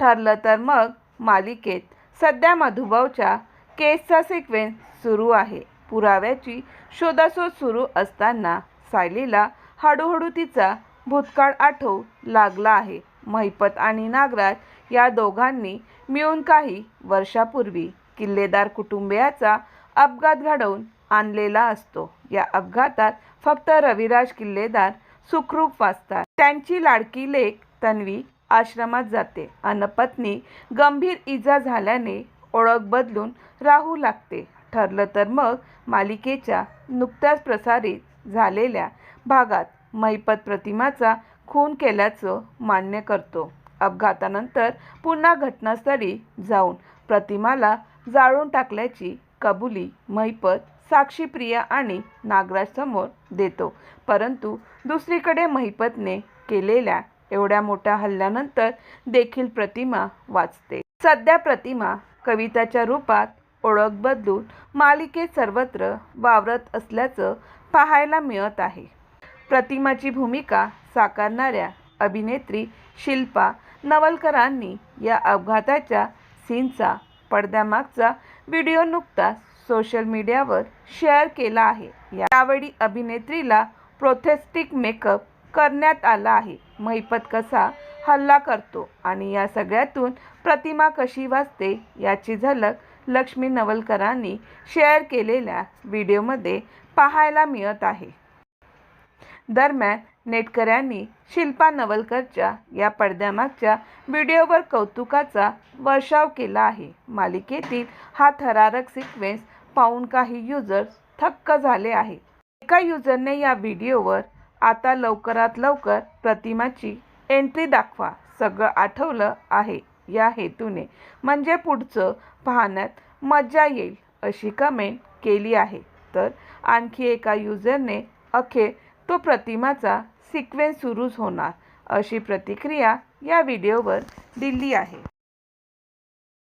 ठरलं तर मग मालिकेत सध्या मधुभावच्या केसचा सिक्वेन्स सुरू आहे. पुराव्याची शोधाशोध सुरू असताना सायलीला हळूहळू तिचा भूतकाळ आठवू लागला आहे. महिपत आणि नागराज या दोघांनी मिळून काही वर्षापूर्वी किल्लेदार कुटुंबियाचा अपघात घडवून आणलेला असतो. या अपघातात फक्त रविराज किल्लेदार सुखरूप वाचतात. त्यांची लाडकी लेख तन्वी आश्रमात जाते. अन पत्नी गंभीर इजा झाल्याने ओळख बदलून राहू लागते. ठरलं तर मग मालिकेच्या नुकत्याच प्रसारित झालेल्या भागात महिपत प्रतिमाचा खून केल्याचं मान्य करतो. अपघातानंतर पुन्हा घटनास्थळी जाऊन प्रतिमाला जाळून टाकल्याची कबुली महिपत साक्षी प्रिया आणि नागराजसमोर देतो. परंतु दुसरीकडे महिपतने केलेल्या एवढ्या मोठ्या हल्ल्यानंतर देखील प्रतिमा वाचते. सध्या प्रतिमा कविताच्या रूपात ओळख बदलून मालिकेत सर्वत्र वावरत असल्याचं पाहायला मिळत आहे. प्रतिमाची भूमिका साकारणाऱ्या अभिनेत्री शिल्पा नवलकरांनी या अपघाताच्या सीनचा पडद्यामागचा व्हिडिओ नुकताच सोशल मीडियावर शेअर केला आहे. यावेळी अभिनेत्रीला प्रोथेस्टिक मेकअप करण्यात आला आहे. महिपत कसा हल्ला करतो आणि या सगळ्यातून प्रतिमा कशी वाचते याची झलक लक्ष्मी नवलकरांनी शेअर केलेल्या व्हिडिओमध्ये पाहायला मिळत आहे. दरम्यान नेटकऱ्यांनी शिल्पा नवलकरच्या या पडद्यामागच्या व्हिडिओवर कौतुकाचा वर्षाव केला आहे. मालिकेतील हा थरारक सिक्वेन्स पाहून काही युजर्स थक्क झाले आहे एका युजरने या व्हिडिओवर आता लवकरात लवकर प्रतिमाची एंट्री दाखवा. सगळं आठवलं आहे या हेतूने. म्हणजे पुढचं पाहण्यात मजा येईल अशी कमेंट केली आहे. तर आणखी एका युजरने अखेर तो प्रतिमाचा सिक्वेन्स सुरूच होणार अशी प्रतिक्रिया या व्हिडिओवर दिली आहे.